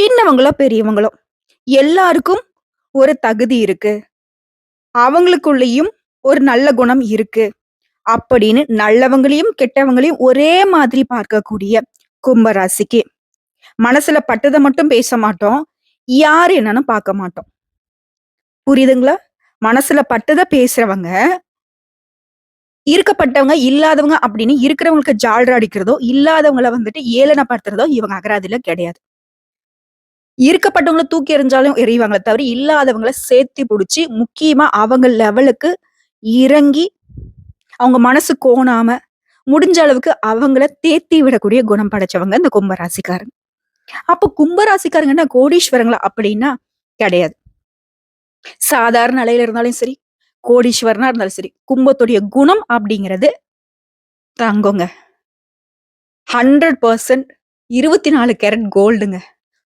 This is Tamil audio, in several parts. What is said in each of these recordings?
சின்னவங்களோ பெரியவங்களோ எல்லாருக்கும் ஒரு தகுதி இருக்கு. அவங்களுக்குள்ளேயும் ஒரு நல்ல குணம் இருக்கு. அப்படின்னு நல்லவங்களையும் கெட்டவங்களையும் ஒரே மாதிரி பார்க்கக்கூடிய கும்பராசிக்கு. மனசுல பட்டதை மட்டும் பேச மாட்டோம். யார் என்னன்னு பார்க்க மாட்டோம். புரியுதுங்களா? மனசுல பட்டதை பேசுறவங்க இருக்கப்பட்டவங்க இல்லாதவங்க அப்படின்னு இருக்கிறவங்களுக்கு ஜால்ரா அடிக்கிறதோ இல்லாதவங்கள வந்துட்டு ஏளனப்படுத்துறதோ இவங்க அகராதில கிடையாது. இருக்கப்பட்டவங்கள தூக்கி எறிஞ்சாலும் எறிவாங்களே தவிர இல்லாதவங்கள சேர்த்து பிடிச்சி முக்கியமா அவங்க லெவலுக்கு இறங்கி அவங்க மனசு கோணாம முடிஞ்ச அளவுக்கு அவங்கள தேத்தி விடக்கூடிய குணம் படைச்சவங்க இந்த கும்பராசிக்காரங்க. அப்போ கும்பராசிக்காரங்க என்ன கோடீஸ்வரங்களா அப்படின்னா கிடையாது. சாதாரண நிலையில இருந்தாலும் சரி கோடீஸ்வரனா இருந்தாலும் சரி கும்பத்துடைய குணம் அப்படிங்கிறது தங்கங்க. ஹண்ட்ரட் பர்சன்ட் இருபத்தி நாலு கேரட் கோல்டுங்க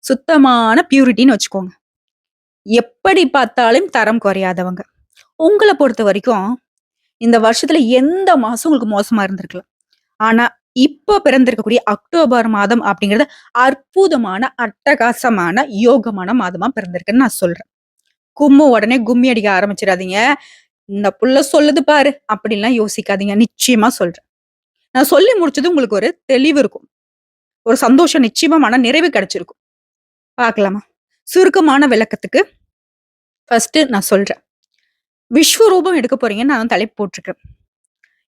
சுத்தமான பியூரிட்டின்னு வச்சுக்கோங்க. எப்படி பார்த்தாலும் தரம் குறையாதவங்க. உங்களை பொறுத்த வரைக்கும் இந்த வருஷத்துல எந்த மாசம் உங்களுக்கு மோசமா இருந்திருக்கலாம். ஆனா இப்போ பிறந்திருக்கக்கூடிய அக்டோபர் மாதம் அப்படிங்கிறது அற்புதமான அட்டகாசமான யோகமான மாதமா பிறந்திருக்குன்னு நான் சொல்றேன். கும்மு உடனே கும்மி அடிக்க ஆரம்பிச்சிடாதீங்க. இந்த புள்ள சொல்லுது பாரு அப்படின்லாம் யோசிக்காதீங்க. நிச்சயமா சொல்றேன். நான் சொல்லி முடிச்சது உங்களுக்கு ஒரு தெளிவு இருக்கும். ஒரு சந்தோஷம் நிச்சயமா மன நிறைவு கிடைச்சிருக்கும். பார்க்கலாமா? சுருக்கமான விளக்கத்துக்கு ஃபர்ஸ்ட்டு நான் சொல்கிறேன் விஸ்வரூபம் எடுக்க போறீங்கன்னு நான் தலைப்பு போட்டிருக்கேன்.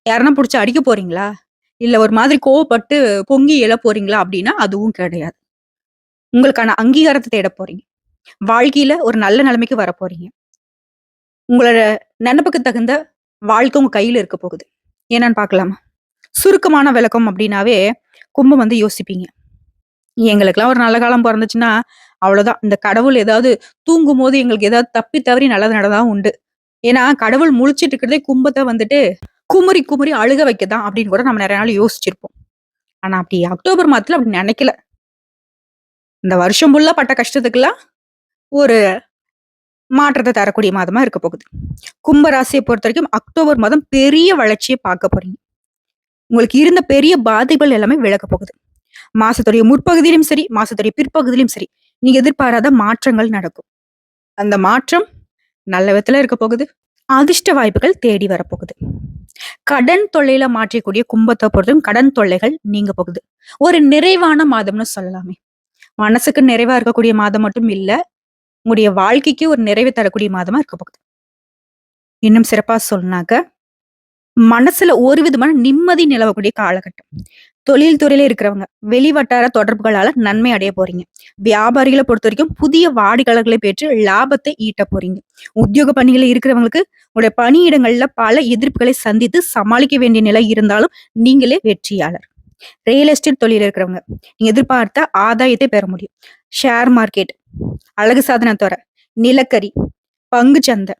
யாருன்னா பிடிச்சி அடிக்க போறீங்களா? இல்லை ஒரு மாதிரி கோவப்பட்டு பொங்கி எழ போறீங்களா அப்படின்னா அதுவும் கிடையாது. உங்களுக்கான அங்கீகாரத்தை தேட போறீங்க. வாழ்க்கையில ஒரு நல்ல நிலைமைக்கு வர போறீங்க. உங்களோட நினப்புக்கு தகுந்த வாழ்க்கை உங்க கையில இருக்க போகுது. என்னன்னு பார்க்கலாமா? சுருக்கமான விளக்கம் அப்படின்னாவே கும்பம் வந்து யோசிப்பீங்க. எங்களுக்கெல்லாம் ஒரு நல்ல காலம் பிறந்துச்சுன்னா அவ்வளோதான் இந்த கடவுள் ஏதாவது தூங்கும் போது எங்களுக்கு ஏதாவது தப்பி தவறி நல்லது நடதான் உண்டு. ஏன்னா கடவுள் முழிச்சிட்டு இருக்கிறதே கும்பத்தை வந்துட்டு குமுறி குமுறி அழுக வைக்கதான் அப்படின்னு கூட நம்ம நிறைய நாள் யோசிச்சிருப்போம். ஆனா அப்படி அக்டோபர் மாதத்துல அப்படி நினைக்கல. இந்த வருஷம் ஃபுல்லா பட்ட கஷ்டத்துக்கெல்லாம் ஒரு மாற்றத்தை தரக்கூடிய மாதமா இருக்க போகுது. கும்ப ராசியை பொறுத்த வரைக்கும் அக்டோபர் மாதம் பெரிய வளர்ச்சியை பார்க்க போறீங்க. உங்களுக்கு இருந்த பெரிய பாதிப்புகள் எல்லாமே விளக்க போகுது. மாசத்துடைய முற்பகுதியிலும் சரி மாசத்துடைய பிற்பகுதியிலும் சரி நீங்க எதிர்பாராத மாற்றங்கள் நடக்கும். அந்த மாற்றம் நல்ல விதத்துல இருக்க போகுது. அதிர்ஷ்ட வாய்ப்புகள் தேடி வரப்போகுது கடன் தொல்லையில மாற்றக்கூடிய கும்பத்தை பொறுத்தும் கடன் தொல்லைகள் நீங்க போகுது. ஒரு நிறைவான மாதம்னு சொல்லலாமே. மனசுக்கு நிறைவா இருக்கக்கூடிய மாதம் மட்டும் இல்ல உங்களுடைய வாழ்க்கைக்கு ஒரு நிறைவு தரக்கூடிய மாதமா இருக்க போகுது. இன்னும் சிறப்பா சொன்னாக்க மனசுல ஒரு விதமான நிம்மதி நிலவக்கூடிய காலகட்டம். தொழில் துறையில இருக்கிறவங்க வெளிவட்டார தொடர்புகளால நன்மை அடைய போறீங்க. வியாபாரிகளை பொறுத்த வரைக்கும் புதிய வாடிக்கையாளர்களை பெற்று லாபத்தை ஈட்ட போறீங்க. உத்தியோக பணிகளை இருக்கிறவங்களுக்கு உங்களுடைய பணியிடங்கள்ல பல எதிர்ப்புகளை சந்தித்து சமாளிக்க வேண்டிய நிலை இருந்தாலும் நீங்களே வெற்றியாளர். ரியல் எஸ்டேட் தொழில் இருக்கிறவங்க நீங்க எதிர்பார்த்த ஆதாயத்தை பெற முடியும். ஷேர் மார்க்கெட் அழகு சாதன துறை நிலக்கரி பங்கு சந்தை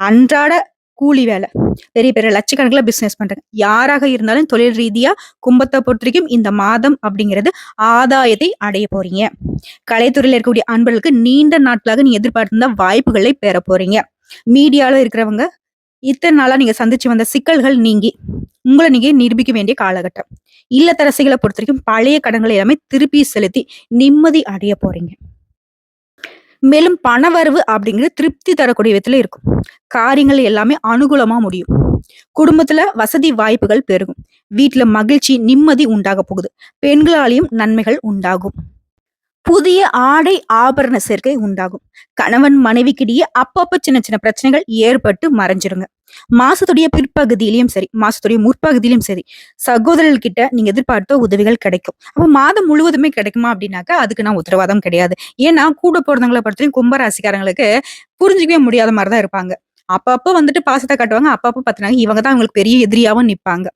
அன்றாட கூலி வேலை. பெரிய பெரிய லட்சக்கணக்கில் பிஸ்னஸ் பண்ணுறாங்க யாராக இருந்தாலும் தொழில் ரீதியாக கும்பத்தை பொறுத்த வரைக்கும் இந்த மாதம் அப்படிங்கிறது ஆதாயத்தை அடைய போறீங்க. கலைத்துறையில் இருக்கக்கூடிய அன்பர்களுக்கு நீண்ட நாட்களாக நீ எதிர்பார்த்திருந்த வாய்ப்புகளை பெற போறீங்க. மீடியாவில் இருக்கிறவங்க இத்தனை நாளா நீங்க சந்திச்சு வந்த சிக்கல்கள் நீங்கி உங்களை நீங்க நிரூபிக்க வேண்டிய காலகட்டம். இல்லத்தரசிகளை பொறுத்த வரைக்கும் பழைய கடன்களை எல்லாமே திருப்பி செலுத்தி நிம்மதி அடைய போறீங்க. மேலும் பணவரவு அப்படிங்கிறது திருப்தி தரக்கூடிய விதத்துல இருக்கும். காரியங்கள் எல்லாமே அனுகூலமா முடியும். குடும்பத்துல வசதி வாய்ப்புகள் பெருகும். வீட்டுல மகிழ்ச்சி நிம்மதி உண்டாக போகுது. பெண்களாலையும் நன்மைகள் உண்டாகும். புதிய ஆடை ஆபரண சேர்க்கை உண்டாகும். கணவன் மனைவிக்கிடையே அப்பப்ப சின்ன சின்ன பிரச்சனைகள் ஏற்பட்டு மறைஞ்சிருங்க. மாசத்துடைய பிற்பகுதியிலையும் சரி மாசத்துடைய முற்பகுதியிலும் சரி சகோதரர்கிட்ட நீங்க எதிர்பார்த்த உதவிகள் கிடைக்கும். அப்ப மாதம் முழுவதுமே கிடைக்குமா அப்படின்னாக்கா அதுக்கு நான் உத்தரவாதம் கிடையாது. ஏன்னா கூட போறவங்களை பற்றியும் கும்பராசிக்காரங்களுக்கு புரிஞ்சுக்கவே முடியாத மாதிரிதான் இருப்பாங்க. அப்பப்போ வந்துட்டு பாசத்தை காட்டுவாங்க அப்பப்போ பார்த்தினாங்க இவங்க தான் அவங்களுக்கு பெரிய எதிரியாவும் நிற்பாங்க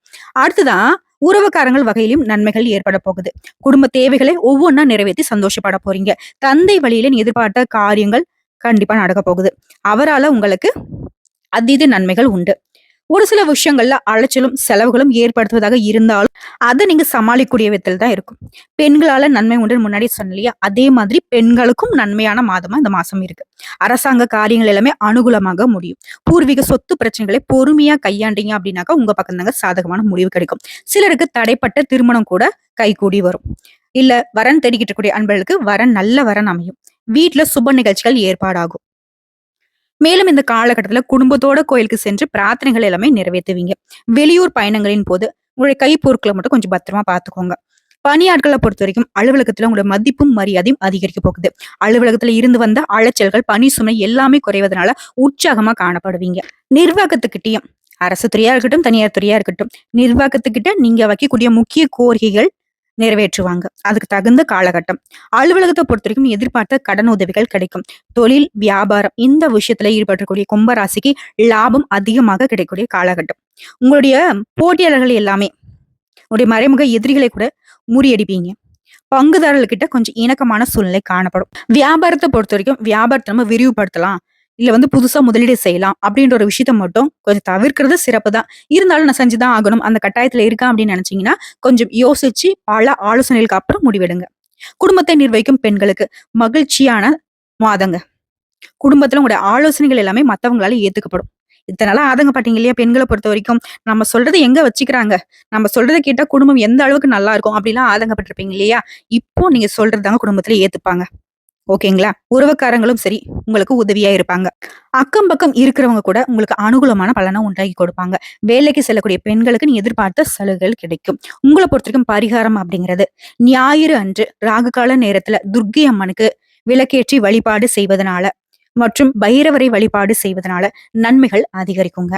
அடுத்துதான் உறவுக்காரங்கள் வகையிலும் நன்மைகள் ஏற்பட போகுது. குடும்ப தேவைகளை ஒவ்வொன்றா நிறைவேற்றி சந்தோஷப்பட போறீங்க. தந்தை வழியில எதிர்பார்த்த காரியங்கள் கண்டிப்பா நடக்க போகுது. அவரால உங்களுக்கு அதீத நன்மைகள் உண்டு. ஒரு சில விஷயங்கள்ல அலைச்சலும் செலவுகளும் ஏற்படுத்துவதாக இருந்தாலும் அதை நீங்க சமாளிக்கக்கூடிய விதத்தில் தான் இருக்கும். பெண்களால நன்மை உண்டு முன்னாடி சொன்னலையா அதே மாதிரி பெண்களுக்கும் நன்மையான மாதமா இந்த மாசம் இருக்கு. அரசாங்க காரியங்கள் எல்லாமே அனுகூலமாக முடியும். பூர்வீக சொத்து பிரச்சனைகளை பொறுமையா கையாண்டீங்க அப்படின்னாக்கா உங்க பக்கம் தாங்க சாதகமான முடிவு கிடைக்கும். சிலருக்கு தடைப்பட்ட திருமணம் கூட கைகூடி வரும். இல்ல வரன் தேடிக்கிட்டு இருக்கக்கூடிய அன்பர்களுக்கு வரன் நல்ல வரன் அமையும். வீட்டுல சுப நிகழ்ச்சிகள் ஏற்பாடாகும். மேலும் இந்த காலகட்டத்துல குடும்பத்தோட கோயிலுக்கு சென்று பிரார்த்தனைகள் எல்லாமே நிறைவேற்றுவீங்க. வெளியூர் பயணங்களின் போது உங்களுடைய கைப்பொருட்களை மட்டும் கொஞ்சம் பத்திரமா பாத்துக்கோங்க பணியாட்களை பொறுத்த வரைக்கும் அலுவலகத்துல உங்களோட மதிப்பும் மரியாதையும் அதிகரிக்க போகுது. அலுவலகத்துல இருந்து வந்த அலைச்சல்கள் பணி சுமை எல்லாமே குறைவதனால உற்சாகமா காணப்படுவீங்க. நிர்வாகத்துக்கிட்டையும் அரசு துறையா இருக்கட்டும் தனியார் துறையா இருக்கட்டும் நிர்வாகத்துக்கிட்ட நீங்க வைக்கக்கூடிய முக்கிய கோரிக்கைகள் நிறைவேற்றுவாங்க. அதுக்கு தகுந்த காலகட்டம். அலுவலகத்தை பொறுத்த வரைக்கும் எதிர்பார்த்த கடன் உதவிகள் கிடைக்கும். தொழில் வியாபாரம் இந்த விஷயத்துல ஈடுபடக்கூடிய கும்பராசிக்கு லாபம் அதிகமாக கிடைக்கக்கூடிய காலகட்டம். உங்களுடைய போட்டியாளர்கள் எல்லாமே உங்களுடைய மறைமுக எதிரிகளை கூட முறியடிப்பீங்க. பங்குதாரர்கிட்ட கொஞ்சம் இணக்கமான சூழ்நிலை காணப்படும். வியாபாரத்தை பொறுத்த வரைக்கும் வியாபாரத்தை நம்ம விரிவுபடுத்தலாம். இல்ல வந்து புதுசா முதலீடு செய்யலாம் அப்படின்ற ஒரு விஷயத்த மட்டும் கொஞ்சம் தவிர்க்கிறது சிறப்பு தான் இருந்தாலும் நான் செஞ்சுதான் ஆகணும். அந்த கட்டாயத்துல இருக்கேன் அப்படின்னு நினைச்சீங்கன்னா கொஞ்சம் யோசிச்சு பல ஆலோசனைகளுக்கு அப்புறம் முடிவெடுங்க. குடும்பத்தை நிர்வகிக்கும் பெண்களுக்கு மகிழ்ச்சியான மாதங்க. குடும்பத்துல உங்களுடைய ஆலோசனைகள் எல்லாமே மத்தவங்களால ஏத்துக்கப்படும். இத்தனால ஆதங்கப்பட்டீங்க இல்லையா பெண்களை பொறுத்த வரைக்கும்? நம்ம சொல்றதை எங்க வச்சுக்கிறாங்க? நம்ம சொல்றதை கேட்டா குடும்பம் எந்த அளவுக்கு நல்லா இருக்கும் அப்படிலாம் ஆதங்கப்பட்டிருப்பீங்க இல்லையா? இப்போ நீங்க சொல்றதாங்க குடும்பத்துல ஏத்துப்பாங்க. ஓகேங்களா? உறவுக்காரங்களும் சரி உங்களுக்கு உதவியா இருப்பாங்க. அக்கம் பக்கம் இருக்கிறவங்க கூட உங்களுக்கு அனுகூலமான பலனை உண்டாக்கி கொடுப்பாங்க. வேலைக்கு செல்லக்கூடிய பெண்களுக்கு நீ எதிர்பார்த்த சலுகைகள் கிடைக்கும். உங்களை பொறுத்த வரைக்கும் பரிகாரம் அப்படிங்கிறது ஞாயிறு அன்று ராகுகால நேரத்துல துர்க்கை அம்மனுக்கு விளக்கேற்றி வழிபாடு செய்வதனால மற்றும் பைரவரை வழிபாடு செய்வதனால நன்மைகள் அதிகரிக்குங்க.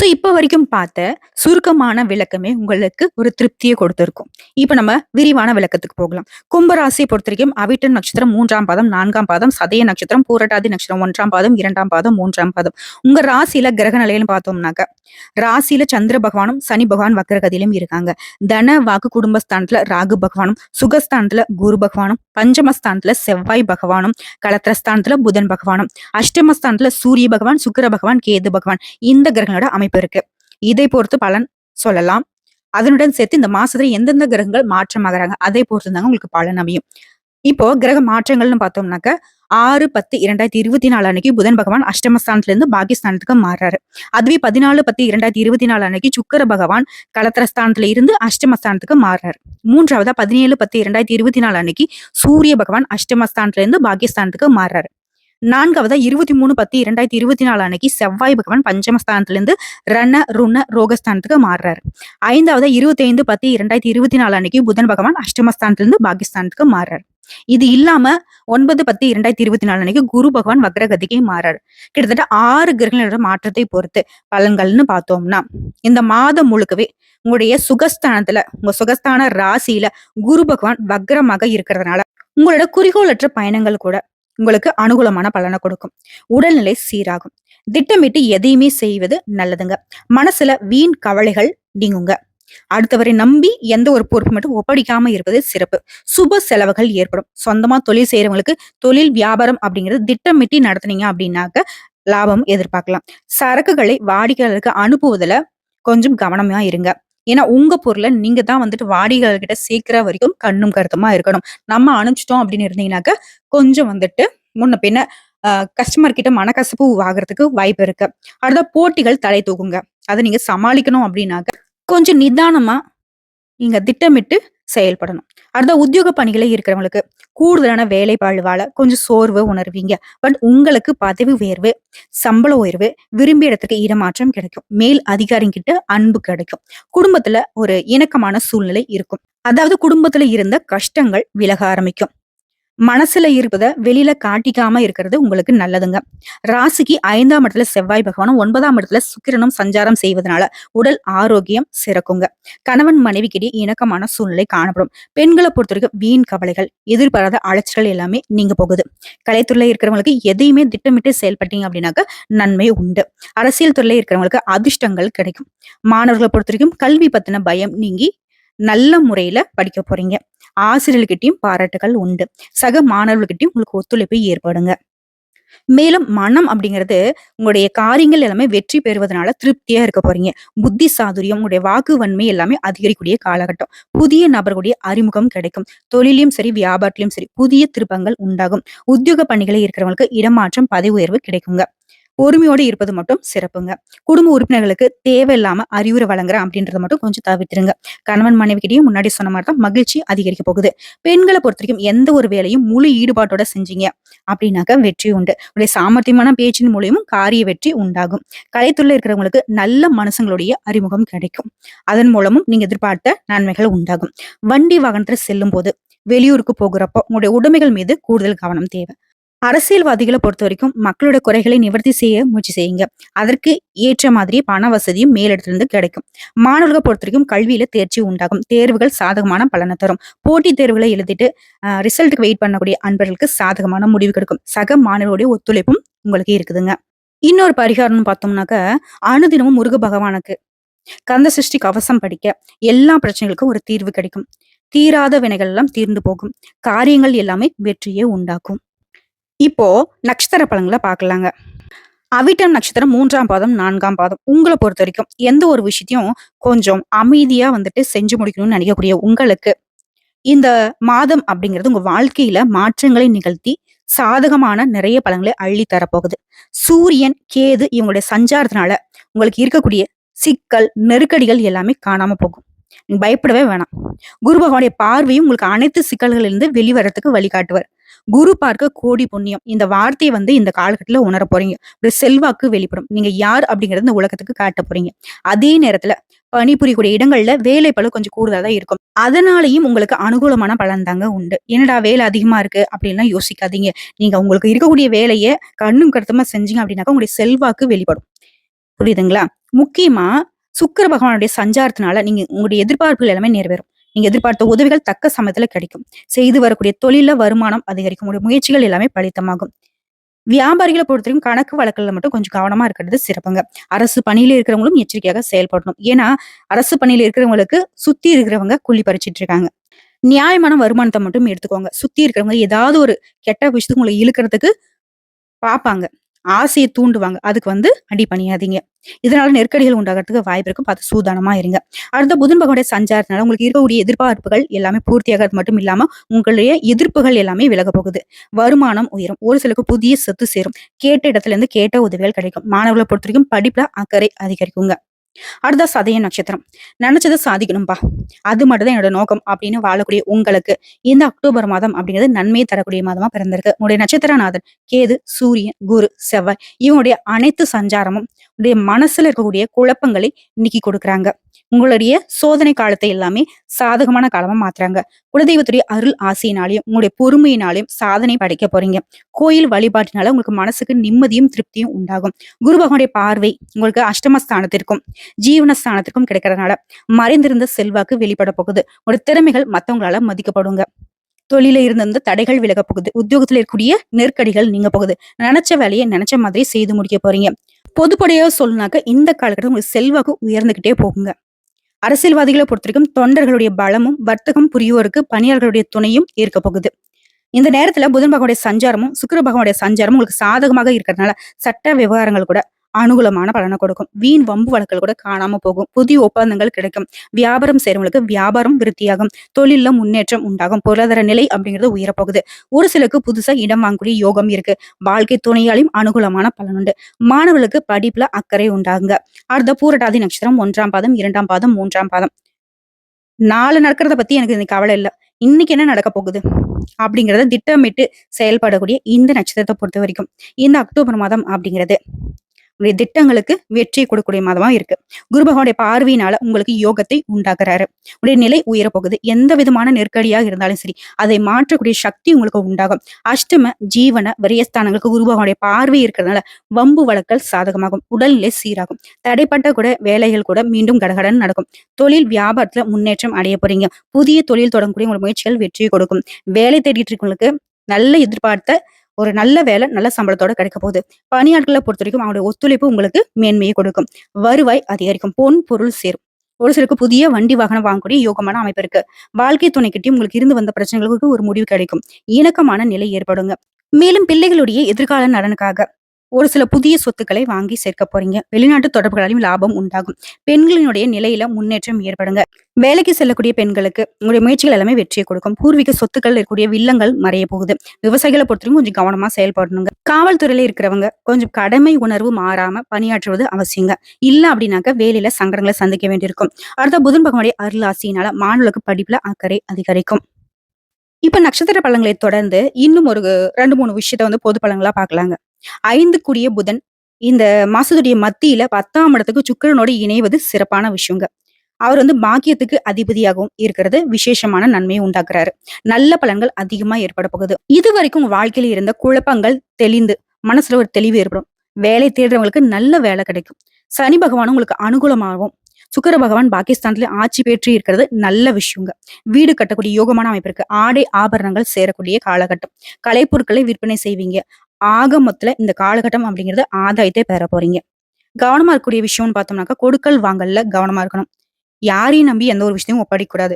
ஸோ இப்போ வரைக்கும் பார்த்த சுருக்கமான விளக்கமே உங்களுக்கு ஒரு திருப்தியை கொடுத்திருக்கும். இப்போ நம்ம விரிவான விளக்கத்துக்கு போகலாம். கும்பராசியை பொறுத்த வரைக்கும் அவிட்டன் நட்சத்திரம் மூன்றாம் பாதம் நான்காம் பாதம் சதய நட்சத்திரம் பூரட்டாதி நட்சத்திரம் ஒன்றாம் பாதம் இரண்டாம் பாதம் மூன்றாம் பாதம். உங்க ராசியில கிரக நிலையில பார்த்தோம்னாக்க ராசியில சந்திர பகவானும் சனி பகவான் வக்கரகதியிலும் இருக்காங்க. தன வாக்கு குடும்பஸ்தானத்துல ராகு பகவானும் சுகஸ்தானத்துல குரு பகவானும் பஞ்சமஸ்தானத்துல செவ்வாய் பகவானும் கலத்திரஸ்தானத்துல புதன் பகவானும் அஷ்டமஸ்தானத்துல சூரிய பகவான் சுக்கிர பகவான் கேது பகவான். இந்த கிரகங்களோட அமைப்பு இருக்கு இதை பொறுத்து பலன் சொல்லலாம். அதனுடன் சேர்த்து இந்த மாசத்துல எந்தெந்த கிரகங்கள் மாற்றமாகறாங்க அதை பொறுத்து தாங்க உங்களுக்கு பலன் அமையும். இப்போ கிரக மாற்றங்கள்னு பார்த்தோம்னாக்க ஆறு பத்து இரண்டாயிரத்தி இருபத்தி நாலு அன்னைக்கு புதன் பகவான் அஷ்டமஸ்தானத்துல இருந்து பாகிஸ்தானத்துக்கு மாறுறாரு. அதுவே பதினாலு பத்து இரண்டாயிரத்தி இருபத்தி நாலு அன்னைக்கு சுக்கர பகவான் கலத்திரஸ்தானத்துல இருந்து அஷ்டமஸ்தானத்துக்கு மாறுறாரு. மூன்றாவதா பதினேழு பத்து இரண்டாயிரத்தி இருபத்தி நாலு அன்னைக்கு சூரிய பகவான் அஷ்டமஸ்தானத்துல இருந்து பாகிஸ்தானத்துக்கு மாறுறாரு. நான்காவதா இருபத்தி மூணு பத்து இரண்டாயிரத்தி இருபத்தி நாலு அன்னைக்கு செவ்வாய் பகவான் பஞ்சமஸ்தானத்துல இருந்து ரண ருண ரோகஸ்தானத்துக்கு மாறுறாரு. ஐந்தாவதா இருபத்தி ஐந்து பத்து இரண்டாயிரத்தி இருபத்தி நாலு அன்னைக்கு புதன் பகவான் அஷ்டமஸ்தானத்திலிருந்து பாகிஸ்தானத்துக்கு மாறுறாரு. இது இல்லாம ஒன்பது பத்து இரண்டாயிரத்தி இருபத்தி நாலு அன்னைக்கு குரு பகவான் வக்ரகதிக்கு மாறாரு. கிட்டத்தட்ட ஆறு கிரகங்களோட மாற்றத்தை பொறுத்து பலன்கள்னு பார்த்தோம்னா இந்த மாதம் முழுக்கவே உங்களுடைய சுகஸ்தானத்துல உங்க சுகஸ்தான ராசியில குரு பகவான் வக்ரமாக இருக்கிறதுனால உங்களோட குறிக்கோளற்ற பயணங்கள் கூட உங்களுக்கு அனுகூலமான பலனை கொடுக்கும். உடல்நிலை சீராகும். திட்டமிட்டு எதையுமே செய்வது நல்லதுங்க. மனசுல வீண் கவலைகள் நீங்குங்க. அடுத்தவரை நம்பி எந்த ஒரு பொறுப்பு மட்டும் ஒப்படைக்காம இருப்பது சிறப்பு. சுப செலவுகள் ஏற்படும். சொந்தமா தொழில் செய்யறவங்களுக்கு தொழில் வியாபாரம் அப்படிங்கிறது திட்டமிட்டு நடத்துனீங்க அப்படின்னாக்க லாபம் எதிர்பார்க்கலாம். சரக்குகளை வாடிக்கையாளருக்கு அனுப்புவதுல கொஞ்சம் கவனமா இருங்க. ஏன்னா உங்க பொருளை நீங்க தான் வந்துட்டு வாடிக்கையாளர்கிட்ட சேர்க்கிற வரைக்கும் கண்ணும் கருத்துமா இருக்கணும். நம்ம அனுப்பிச்சிட்டோம் அப்படின்னு இருந்தீங்கன்னாக்க கொஞ்சம் வந்துட்டு முன்ன பின்ன கஸ்டமர் கிட்ட மனக்கசப்பு ஆகிறதுக்கு வாய்ப்பு இருக்கு. அடுத்த போட்டிகள் தலை தூக்குங்க. அதை நீங்க சமாளிக்கணும் அப்படின்னாக்க கொஞ்சம் நிதானமா நீங்க திட்டமிட்டு செயல்படணும். அடுத்த உத்தியோக பணிகளை இருக்கிறவங்களுக்கு கூடுதலான வேலை பழுவால கொஞ்சம் சோர்வு உணர்வீங்க. பட் உங்களுக்கு பதவி உயர்வு சம்பள உயர்வு விரும்பிய இடத்துக்கு இடமாற்றம் கிடைக்கும். மேல் அதிகாரிங்கிட்ட அன்பு கிடைக்கும். குடும்பத்துல ஒரு இணக்கமான சூழ்நிலை இருக்கும். அதாவது குடும்பத்துல இருந்த கஷ்டங்கள் விலக ஆரம்பிக்கும். மனசுல இருப்பத வெளியில காட்டிக்காம இருக்கிறது உங்களுக்கு நல்லதுங்க. ராசிக்கு ஐந்தாம் இடத்துல செவ்வாய் பகவானும் ஒன்பதாம் இடத்துல சுக்கிரனும் சஞ்சாரம் செய்வதனால உடல் ஆரோக்கியம் சிறக்குங்க. கணவன் மனைவிக்கிடையே இணக்கமான சூழ்நிலை காணப்படும். பெண்களை பொறுத்த வரைக்கும் வீண் கவலைகள் எதிர்பாராத அலைச்சல்கள் எல்லாமே நீங்க போகுது. கலைத்துறையில இருக்கிறவங்களுக்கு எதையுமே திட்டமிட்டு செயல்பட்டீங்க அப்படின்னாக்க நன்மை உண்டு. அரசியல் துறையில இருக்கிறவங்களுக்கு அதிர்ஷ்டங்கள் கிடைக்கும். மாணவர்களை பொறுத்த வரைக்கும் கல்வி பத்தின பயம் நீங்கி நல்ல முறையில படிக்க போறீங்க. ஆசிரியர்கிட்டயும் பாராட்டுகள் உண்டு. சக மாணவர்கிட்டையும் உங்களுக்கு ஒத்துழைப்பு ஏற்படுங்க. மேலும் மனம் அப்படிங்கிறது உங்களுடைய காரியங்கள் எல்லாமே வெற்றி பெறுவதனால திருப்தியா இருக்க போறீங்க. புத்தி சாதுரியம் உங்களுடைய வாக்கு வன்மை எல்லாமே அதிகரிக்கக்கூடிய காலகட்டம். புதிய நபர்களுடைய அறிமுகம் கிடைக்கும். தொழிலையும் சரி வியாபாரத்திலையும் சரி புதிய திருப்பங்கள் உண்டாகும். உத்தியோக பணிகளை இருக்கிறவங்களுக்கு இடமாற்றம் பதவி உயர்வு கிடைக்குங்க. பொறுமையோடு இருப்பது மட்டும் சிறப்புங்க. குடும்ப உறுப்பினர்களுக்கு தேவையில்லாம அறிவுரை வழங்குறேன் அப்படின்றத மட்டும் கொஞ்சம் தவிர்த்துருங்க. கணவன் மனைவிக்கிட்டையும் முன்னாடி சொன்ன மாதிரி தான் மகிழ்ச்சி அதிகரிக்க போகுது. பெண்களை பொறுத்த வரைக்கும் எந்த ஒரு வேலையும் முழு ஈடுபாட்டோட செஞ்சீங்க அப்படின்னாக்க வெற்றி உண்டு. உடைய சாமர்த்தியமான பேச்சின் மூலியமும் காரிய வெற்றி உண்டாகும். கலைத்துள்ள இருக்கிறவங்களுக்கு நல்ல மனுஷங்களுடைய அறிமுகம் கிடைக்கும். அதன் மூலமும் நீங்க எதிர்பார்த்த நன்மைகள் உண்டாகும். வண்டி வாகனத்துல செல்லும்போது, வெளியூருக்கு போகிறப்போ உங்களுடைய உடைமைகள் மீது கூடுதல் கவனம் தேவை. அரசியல்வாதிகளை பொறுத்த வரைக்கும் மக்களோட குறைகளை நிவர்த்தி செய்ய முயற்சி செய்யுங்க. அதற்கு ஏற்ற மாதிரி பண வசதியும் மேலிடத்திலிருந்து கிடைக்கும். மாணவர்களை பொறுத்த வரைக்கும் கல்வியில தேர்ச்சி உண்டாகும். தேர்வுகள் சாதகமான பலனை தரும். போட்டித் தேர்வுகளை எழுதிட்டு ரிசல்ட்‌டுக்கு வெயிட் பண்ணக்கூடிய அன்பர்களுக்கு சாதகமான முடிவு கிடைக்கும். சக மாணவர்களுடைய ஒத்துழைப்பும் உங்களுக்கு இருக்குதுங்க. இன்னொரு பரிகாரம்னு பார்த்தோம்னாக்க, அனுதினமும் முருக பகவானுக்கு கந்த சஷ்டி கவசம் படிக்க எல்லா பிரச்சனைகளுக்கும் ஒரு தீர்வு கிடைக்கும். தீராத வினைகள் எல்லாம் தீர்ந்து போகும். காரியங்கள் எல்லாமே வெற்றியே உண்டாக்கும். இப்போ நட்சத்திர பலன்கள பார்க்கலாங்க. அவிட்டம் நட்சத்திரம் மூன்றாம் பாதம், நான்காம் பாதம். உங்களை பொறுத்த வரைக்கும் எந்த ஒரு விஷயத்தையும் கொஞ்சம் அமைதியா வந்துட்டு செஞ்சு முடிக்கணும்னு நினைக்கக்கூடிய உங்களுக்கு, இந்த மாதம் அப்படிங்கிறது உங்க வாழ்க்கையில மாற்றங்களை நிகழ்த்தி, சாதகமான நிறைய பலன்களை அள்ளி தரப்போகுது. சூரியன், கேது இவங்களுடைய சஞ்சாரத்தினால உங்களுக்கு இருக்கக்கூடிய சிக்கல், நெருக்கடிகள் எல்லாமே காணாம போகும். பயப்படவே வேணாம். குரு பகவானுடைய பார்வையும் உங்களுக்கு அனைத்து சிக்கல்களிலிருந்து வெளிவரத்துக்கு வழிகாட்டுவார். குரு பார்க்க கோடி புண்ணியம். இந்த வார்த்தையை வந்து இந்த காலகட்டத்தில் உணர போறீங்க. ஒரு செல்வாக்கு வெளிப்படும். நீங்க யார் அப்படிங்கறது இந்த உலகத்துக்கு காட்ட போறீங்க. அதே நேரத்துல பணிபுரியக்கூடிய இடங்கள்ல வேலை வேலைப்பளு கொஞ்சம் கூடுதலா தான் இருக்கும். அதனாலையும் உங்களுக்கு அனுகூலமான பலன் தாங்க உண்டு. என்னடா வேலை அதிகமா இருக்கு அப்படின்லாம் யோசிக்காதீங்க. நீங்க உங்களுக்கு இருக்கக்கூடிய வேலையை கண்ணும் கருத்துமா செஞ்சீங்க அப்படின்னாக்கா உங்களுடைய செல்வாக்கு வெளிப்படும். புரியுதுங்களா? முக்கியமா சுக்கர பகவானுடைய சஞ்சாரத்தினால நீங்க உங்களுடைய எதிர்பார்ப்புகள் எல்லாமே நிறைவேறும். நீங்க எதிர்பார்த்த உதவிகள் தக்க சமயத்துல கிடைக்கும். செய்து வரக்கூடிய தொழில வருமானம் அதிகரிக்கும். உங்களுடைய முயற்சிகள் எல்லாமே பலித்தமாகும் வியாபாரிகளை பொறுத்தவரைக்கும் கணக்கு வழக்குகள்ல மட்டும் கொஞ்சம் கவனமா இருக்கிறது சிறப்புங்க. அரசு பணியில இருக்கிறவங்களும் எச்சரிக்கையாக செயல்படணும். ஏன்னா, அரசு பணியில இருக்கிறவங்களுக்கு சுத்தி இருக்கிறவங்க குள்ளி பறிச்சிட்டு இருக்காங்க. நியாயமான வருமானத்தை மட்டும் எடுத்துக்கோங்க. சுத்தி இருக்கிறவங்க ஏதாவது ஒரு கெட்ட விஷயத்துக்கு உங்களை இழுக்கிறதுக்கு பார்ப்பாங்க ஆசைய தூண்டுவாங்க. அதுக்கு வந்து அடி பண்ணியாதீங்க இதனால நெருக்கடிகள் உண்டாகிறதுக்கு வாய்ப்பு இருக்கும் பார்த்து சூதானமா இருங்க. அடுத்த புதன் பகவானுடைய சஞ்சாரத்தினால உங்களுக்கு இருக்கக்கூடிய எதிர்பார்ப்புகள் எல்லாமே பூர்த்தியாகறது மட்டும் இல்லாம, உங்களுடைய எதிர்ப்புகள் எல்லாமே விலக போகுது. வருமானம் உயரும். ஒரு சிலருக்கு புதிய சொத்து சேரும். கேட்ட இடத்துல இருந்து கேட்ட உதவிகள் கிடைக்கும். மாணவர்களை பொறுத்த வரைக்கும் படிப்புல அக்கறை அதிகரிக்குங்க. அடுத்த சதயம் நட்சத்திரம். நினைச்சதை சாதிக்கணும்பா. அது மட்டும் தான் என்னோட நோக்கம் அப்படின்னு வாழக்கூடிய உங்களுக்கு, இந்த அக்டோபர் மாதம் அப்படிங்கிறது நன்மையை தரக்கூடிய மாதமா பிறந்திருக்கு. உங்களுடைய நட்சத்திரநாதன் கேது, சூரியன், குரு, செவ்வாய் இவங்களுடைய அனைத்து சஞ்சாரமும் மனசுல இருக்கக்கூடிய குழப்பங்களை நீக்கி கொடுக்குறாங்க. உங்களுடைய சோதனை காலத்தை எல்லாமே சாதகமான காலமா மாத்துறாங்க. குலதெய்வத்துடைய அருள் ஆசையினாலையும் உங்களுடைய பொறுமையினாலயும் சாதனை படைக்க போறீங்க. கோயில் வழிபாட்டினால உங்களுக்கு மனசுக்கு நிம்மதியும், திருப்தியும் உண்டாகும். குரு பகவானுடைய பார்வை உங்களுக்கு அஷ்டமஸ்தானத்திற்கும் ஜீவனஸ்தானத்திற்கும் ஜீவன ஸ்தானத்திற்கும் கிடைக்கிறதுனால மறைந்திருந்த செல்வாக்கு வெளிப்பட போகுது. உங்களுடைய திறமைகள் மத்தவங்களால மதிக்கப்படுங்க. தொழில இருந்த தடைகள் விலக போகுது. உத்தியோகத்துல இருக்கக்கூடிய நெருக்கடிகள் நீங்க போகுது. நினைச்ச வேலையை நினைச்ச மாதிரி செய்து முடிக்க போறீங்க. பொதுப்படையாக சொல்லணும்னாக்க இந்த காலகட்டம் உங்களுக்கு செல்வாக்கு உயர்ந்துகிட்டே போகுங்க. அரசியல்வாதிகள பொறுத்தவரைக்கும் தொண்டர்களுடைய பலமும், வர்த்தகம் புரியோருக்கு பணியாளர்களுடைய துணையும் இருக்க போகுது. இந்த நேரத்துல புதன் பகவானுடைய சஞ்சாரமும், சுக்கிர பகவானுடைய சஞ்சாரமும் உங்களுக்கு சாதகமாக இருக்கிறதுனால, சட்ட விவகாரங்கள் கூட அனுகூலமான பலனை கொடுக்கும். வீண் வம்பு வழக்குகள் கூட காணாம போகும். புதிய ஒப்பந்தங்கள் கிடைக்கும். வியாபாரம் செய்றவங்களுக்கு வியாபாரம் விருத்தியாகும். தொழில முன்னேற்றம் உண்டாகும். பொருளாதார நிலை அப்படிங்கிறது உயரப்போகுது. ஒரு சிலருக்கு புதுசா இடம் வாங்கக்கூடிய யோகம் இருக்கு. வாழ்க்கை துணையாலையும் அனுகூலமான பலன் உண்டு. மாணவர்களுக்கு படிப்புல அக்கறை உண்டாகுங்க. அடுத்த பூரட்டாதி நட்சத்திரம் ஒன்றாம் பாதம், இரண்டாம் பாதம், மூன்றாம் பாதம். நாளை நடக்கிறத பத்தி எனக்கு இன்னைக்கு கவலை இல்லை இன்னைக்கு என்ன நடக்க போகுது? அப்படிங்கிறத திட்டமிட்டு செயல்படக்கூடிய இந்த நட்சத்திரத்தை பொறுத்த வரைக்கும் இந்த அக்டோபர் மாதம் அப்படிங்கிறது, திட்டங்களுக்கு வெற்றி கொடுக்கக்கூடிய மாதமா இருக்கு. குரு பகவானுடைய பார்வையினால உங்களுக்கு யோகத்தை உண்டாக்குறாரு. உடைய நிலை உயரப்போகுது எந்த விதமான நெருக்கடியாக இருந்தாலும் சரி, அதை மாற்றக்கூடிய சக்தி உங்களுக்கு உண்டாகும். அஷ்டம, ஜீவன, விரயஸ்தானங்களுக்கு குரு பகவானுடைய பார்வை இருக்கிறதுனால, வம்பு வழக்கல் சாதகமாகும். உடல்நிலை சீராகும். தடைப்பட்ட கூட வேலைகள் கூட மீண்டும் கடகடன் நடக்கும். தொழில் வியாபாரத்துல முன்னேற்றம் அடைய போறீங்க. புதிய தொழில் தொடங்கக்கூடிய உங்கள் முயற்சிகள் வெற்றியை கொடுக்கும். வேலை தேடிட்டு இருக்கவங்களுக்கு நல்ல எதிர்பார்த்த ஒரு நல்ல வேலை, நல்ல சம்பளத்தோட கிடைக்க போகுது. பணியாட்கள பொறுத்தவரைக்கும் அவங்களுடைய ஒத்துழைப்பு உங்களுக்கு மேன்மையை கொடுக்கும். வருவாய் அதிகரிக்கும். பொன், பொருள் சேரும். ஒரு சிலருக்கு புதிய வண்டி, வாகனம் வாங்கக்கூடிய யோகமான அமைப்பு இருக்கு. வாழ்க்கை துணைக்கிட்டயும் உங்களுக்கு இருந்து வந்த பிரச்சனைகளுக்கு ஒரு முடிவு கிடைக்கும். இணக்கமான நிலை ஏற்படுங்க. மேலும் பிள்ளைகளுடைய எதிர்கால நலனுக்காக ஒரு சில புதிய சொத்துக்களை வாங்கி சேர்க்க போறீங்க. வெளிநாட்டு தொடர்புகளாலும் லாபம் உண்டாகும். பெண்களினுடைய நிலையில முன்னேற்றம் ஏற்படுங்க. வேலைக்கு செல்லக்கூடிய பெண்களுக்கு உங்களுடைய முயற்சிகள் எல்லாமே வெற்றியை கொடுக்கும். பூர்வீக சொத்துக்கள் இருக்கக்கூடிய வில்லங்கள் மறைய போகுது. விவசாயிகளை பொறுத்தவரைக்கும் கொஞ்சம் கவனமா செயல்படணுங்க. காவல்துறையில இருக்கிறவங்க கொஞ்சம் கடமை உணர்வு மாறாம பணியாற்றுவது அவசியங்க. இல்ல அப்படின்னாக்க வேலையில சங்கடங்களை சந்திக்க வேண்டியிருக்கும். அடுத்த புதன் பகவானுடைய அருளாசியினால மாணவர்களுக்கு படிப்புல அக்கறை அதிகரிக்கும். இப்ப நட்சத்திர பழங்களை தொடர்ந்து இன்னும் ஒரு ரெண்டு மூணு விஷயத்த வந்து பொது பழங்களா பார்க்கலாங்க. ஐந்து கூடிய புதன். இந்த மாசத்துடைய மத்தியில பத்தாம் இடத்துக்கு சுக்கிரனோட இணைவது சிறப்பான விஷயங்க. அவர் வந்து பாக்கியத்துக்கு அதிபதியாகவும் இருக்கிறது விசேஷமான நன்மையை உண்டாக்குறாரு. நல்ல பலன்கள் அதிகமா ஏற்பட போகுது. இது வரைக்கும் உங்க வாழ்க்கையில இருந்த குழப்பங்கள் தெளிந்து மனசுல ஒரு தெளிவு ஏற்படும். வேலை தேடுறவங்களுக்கு நல்ல வேலை கிடைக்கும். சனி பகவான் உங்களுக்கு அனுகூலமாகவும் சுக்கிர பகவான் பாகிஸ்தான்ல ஆட்சி பெற்று இருக்கிறது நல்ல விஷயங்க. வீடு கட்டக்கூடிய யோகமான அமைப்பு இருக்கு ஆடை ஆபரணங்கள் சேரக்கூடிய காலகட்டம். கலைப்பொருட்களை விற்பனை செய்வீங்க. ஆக மொத்தத்துல இந்த காலகட்டம் அப்படிங்கிறது ஆதாயத்தை பெற போறீங்க. கவனமா இருக்கக்கூடிய விஷயம்னு பார்த்தோம்னாக்கா கொடுக்கல் வாங்கல்ல கவனமா இருக்கணும். யாரையும் நம்பி எந்த ஒரு விஷயத்தையும் ஒப்படைக்கக்கூடாது.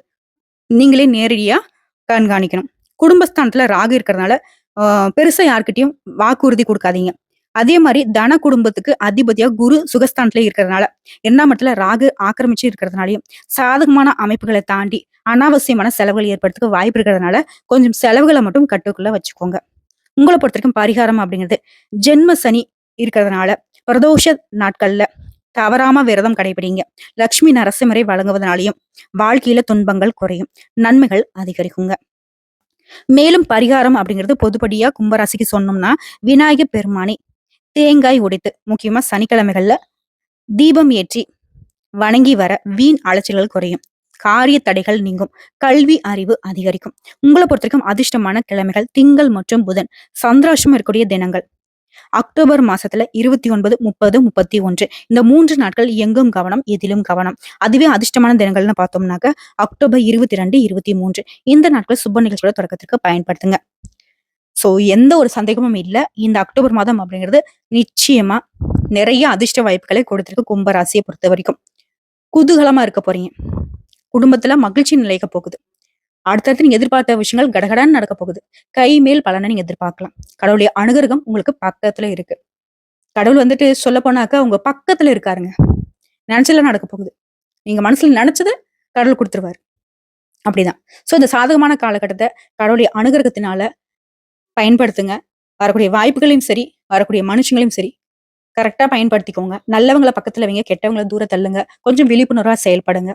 நீங்களே நேரடியா கண்காணிக்கணும். குடும்பஸ்தானத்துல ராகு இருக்கிறதுனால பெருசா யார்கிட்டயும் வாக்குறுதி கொடுக்காதீங்க. அதே மாதிரி தன குடும்பத்துக்கு அதிபதியா குரு சுகஸ்தானத்துல இருக்கிறதுனால என்ன மட்டும் ராகு ஆக்கிரமிச்சு இருக்கிறதுனாலையும் சாதகமான அமைப்புகளை தாண்டி அனாவசியமான செலவுகள் ஏற்படுறதுக்கு வாய்ப்பு இருக்கிறதுனால கொஞ்சம் செலவுகளை மட்டும் கட்டுக்குள்ள வச்சுக்கோங்க. உங்களை பொறுத்த வரைக்கும் பரிகாரம் அப்படிங்கிறது ஜென்ம சனி இருக்கிறதுனால பிரதோஷ நாட்கள்ல தவறாம விரதம் கடைபிடிங்க. லக்ஷ்மி நரசிம்மரை வழங்குவதனாலையும் வாழ்க்கையில துன்பங்கள் குறையும். நன்மைகள் அதிகரிக்குங்க. மேலும் பரிகாரம் அப்படிங்கிறது பொதுப்படியா கும்பராசிக்கு சொன்னோம்னா விநாயக பெருமானை தேங்காய் உடைத்து முக்கியமா சனிக்கிழமைகள்ல தீபம் ஏற்றி வணங்கி வர வீண் அலைச்சல்கள் குறையும். காரிய தடைகள் நீங்கும். கல்வி அறிவு அதிகரிக்கும். உங்களை பொறுத்த வரைக்கும் அதிர்ஷ்டமான கிழமைகள் திங்கள் மற்றும் புதன். சந்திராஷ்டம் இருக்கக்கூடிய தினங்கள். அக்டோபர் மாசத்துல இருபத்தி ஒன்பது முப்பது முப்பத்தி ஒன்று. இந்த மூன்று நாட்கள் எங்கும் கவனம் எதிலும் கவனம். அதுவே அதிர்ஷ்டமான தினங்கள்னு பார்த்தோம்னாக்க அக்டோபர் இருபத்தி ரெண்டு இருபத்தி மூன்று. இந்த நாட்கள் சுப நிகழ்ச்சியோட தொடக்கத்திற்கு பயன்படுத்துங்க. சோ எந்த ஒரு சந்தேகமும் இல்லை. இந்த அக்டோபர் மாதம் அப்படிங்கிறது நிச்சயமா நிறைய அதிர்ஷ்ட வாய்ப்புகளை கொடுத்திருக்கு கும்பராசியை பொறுத்த வரைக்கும் குதூகலமா இருக்க போறீங்க. குடும்பத்துல மகிழ்ச்சி நிலைக்க போகுது. அடுத்தடுத்து நீங்க எதிர்பார்த்த விஷயங்கள் கடகடான்னு நடக்க போகுது. கை மேல் பலனை நீங்க எதிர்பார்க்கலாம். கடவுளுடைய அனுகிரகம் உங்களுக்கு பக்கத்துல இருக்கு. கடவுள் வந்துட்டு சொல்ல போனாக்கா உங்க பக்கத்துல இருக்காருங்க. நினைச்சல நடக்க போகுது. நீங்க மனசுல நினைச்சது கடவுள் கொடுத்துருவாரு. அப்படிதான். ஸோ இந்த சாதகமான காலகட்டத்தை கடவுளுடைய அனுகிரகத்தினால பயன்படுத்துங்க. வரக்கூடிய வாய்ப்புகளையும் சரி வரக்கூடிய மனுஷங்களையும் சரி கரெக்டாக பயன்படுத்திக்கோங்க. நல்லவங்களை பக்கத்துல வைங்க கெட்டவங்களை தூர தள்ளுங்க. கொஞ்சம் விழிப்புணர்வாக செயல்படுங்க.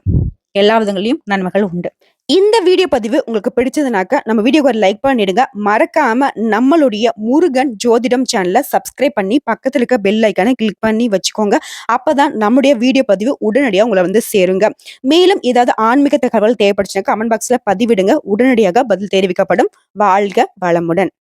எல்லா விதங்களையும் நன்மைகள் உண்டு. இந்த வீடியோ பதிவு உங்களுக்கு பிடிச்சதுனாக்க நம்ம வீடியோக்கு ஒரு லைக் பண்ணிடுங்க. மறக்காம நம்மளுடைய முருகன் ஜோதிடம் சேனலை சப்ஸ்கிரைப் பண்ணி பக்கத்தில் இருக்க பெல் ஐக்கானை கிளிக் பண்ணி வச்சுக்கோங்க. அப்பதான் நம்முடைய வீடியோ பதிவு உடனடியாக உங்களை வந்து சேருங்க. மேலும் ஏதாவது ஆன்மீக தகவல் தேவைப்படுச்சுன்னா கமெண்ட் பாக்ஸ்ல பதிவிடுங்க. உடனடியாக பதில் தெரிவிக்கப்படும். வாழ்க வளமுடன்.